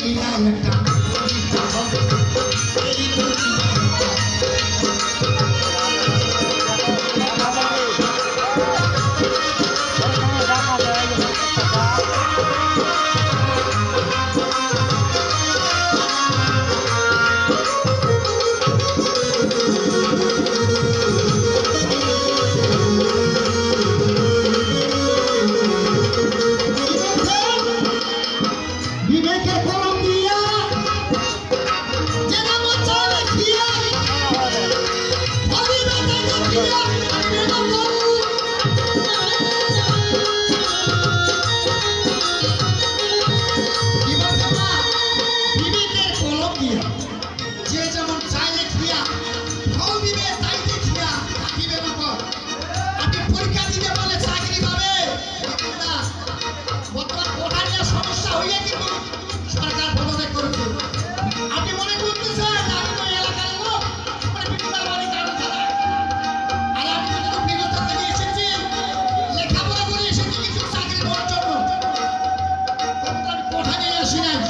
এ তুমি এই না একটা বিবেকে কোঠা নিয়ে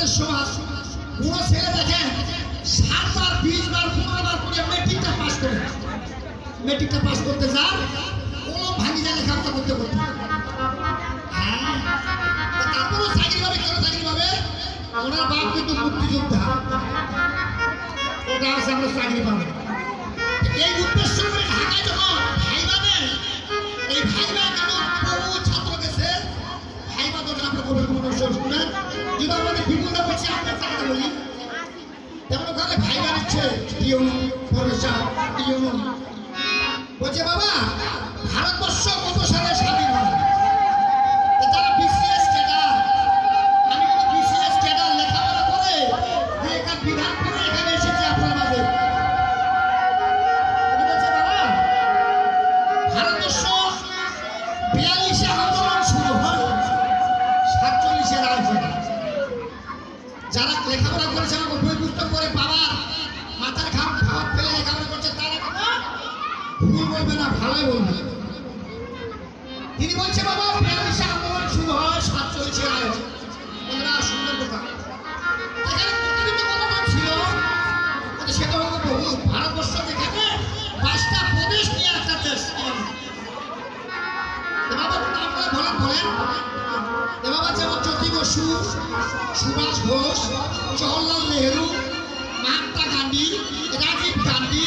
যে সমাজ পুরো ছেলে দেখেন সাতবার বিশ বার পনেরো বার করে মেট্রিকটা পাস করে মেট্রিকটা পাস করতে যান কলম ভাঙি যায় লেখাপড়া করতে করতে। হ্যাঁ তারপরেও চাকরি পাবে, কেন চাকরি পাবে? ওনার বাপ কিন্তু মুক্তিযোদ্ধা ওটা আছে, আমরা চাকরি পাবো। এই উদ্দেশ্য করে ঢাকায় যখন ভাইবা দেন এই ভাইবা তেমন নিচ্ছে ইউন প্রফেসর বলছে বাবা ভারতবর্ষ কত সালে স্বাধীন হয় ভুল বলবে না ভালোই বলবে তিনি বলছে, বাবা বিয়াল্লিশে আন্দোলন শুরু হয় সাতচল্লিশে বন্ধুরা সুন্দর কথা একটা দেশ বাবা আপনারা বলেন বলেন। বাবা যেমন জ্যোতি বসু, সুভাষ ঘোষ, জওহরলাল নেহরু, মহাত্মা গান্ধী, রাজীব গান্ধী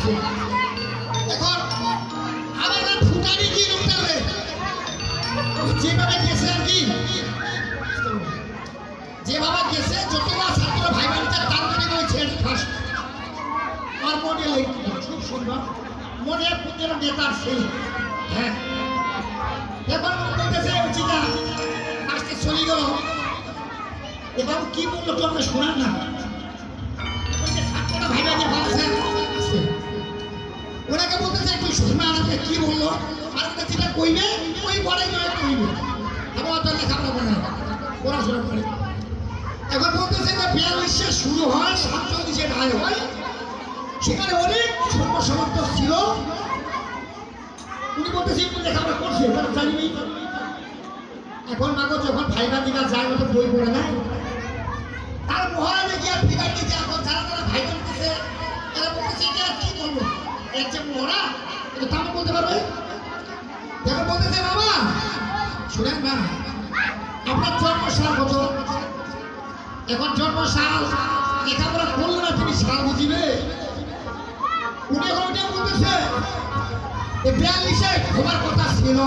আছে এখন আর ফুটানি কি লিখতে যেভাবে গেছে আর কি? যেভাবে গেছে, যতগুলো ছাত্র ভাই বোনদের তার রয়েছে ফার্স্ট আর মডেল খুব সুন্দর। মনে পুত্রের নেতার ছেলে হ্যাঁ। এখন বলতেছে চিতা আজকে চলে এবার কি বলল তোমরা শোনার না। ওই যে ছাত্রটা ওনাকে বলতেছে তুই শোনা আমাকে কি বলল? আর ওটা যেটা কইবে, ওই বড়াই নয় কইবে। আমার অত লেখাপড়া করে না। পড়াশোনা করে। এখন বলতেছে যে বিয়াল্লিশে শুরু হয় সাতচল্লিশে ঢাই হয়? সেখানে অনেক সর্ব সমর্থক ছিল। উনি বলতেছে একটু লেখাপড়া করছে? তারা জানিবি এখন মাগো যখন ভাইবা দিবা যায় মতো বই পড়ে নাই তার মহারাজে গিয়ে ফিগার দিতে, এখন যারা যারা ভাই বলতেছে তারা বলতেছে যে আর কি বলব যে মরা এটা তামা বলতে পারবে? এখন বলতেছে বাবা। শুনেন না। আপনার জন্ম সাল কত? এখন জন্ম সাল লেখাপড়া করল না, তুমি সাল বুঝিবে। উনি এখন ওটা বলতেছে বিয়াল্লিশে ঘুমার কথা ছিল।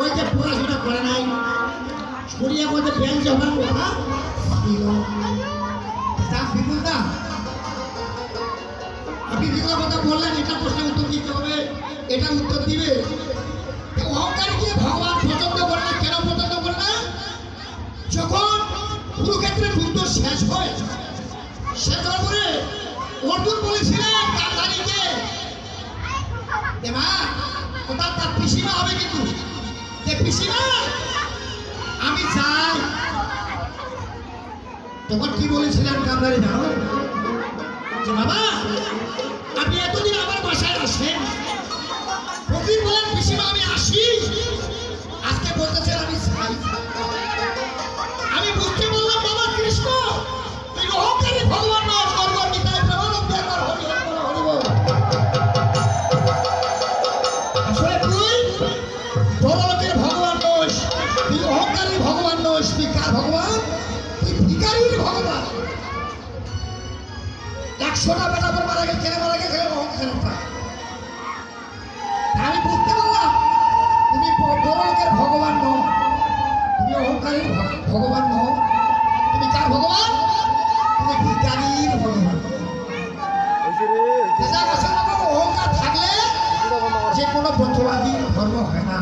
ওই যে পড়াশোনা করে নাই। ছড়িয়ে মধ্যে বিয়াল্লিশে হবার কথা ছিল। বললেন, এটা প্রশ্নের উত্তর দিতে হবে, এটা উত্তর দিবে। অহংকারীকে ভগবান পছন্দ করে না, কেন পছন্দ করে না? যখন কুরুক্ষেত্রে যুদ্ধ শেষ হয় শেষ হওয়ার পরে অর্জুন বলেছিলেন এ মা ওটা তার পিসিমা হবে কিন্তু। যে পিসিমা, আমি চাই। তখন কি বলেছিলেন গান্ধারী জানো যে বাবা আপনি এতদিন আমার বাসায় আসেন। প্রতিদিন বলেন পিসিমা আমি ভগবান নও। তুমি কার ভগবান? তুমি ভিকারির ভগবান। অহংকার থাকলে যে কোনো বন্ধুবাদী ধর্ম হয় না।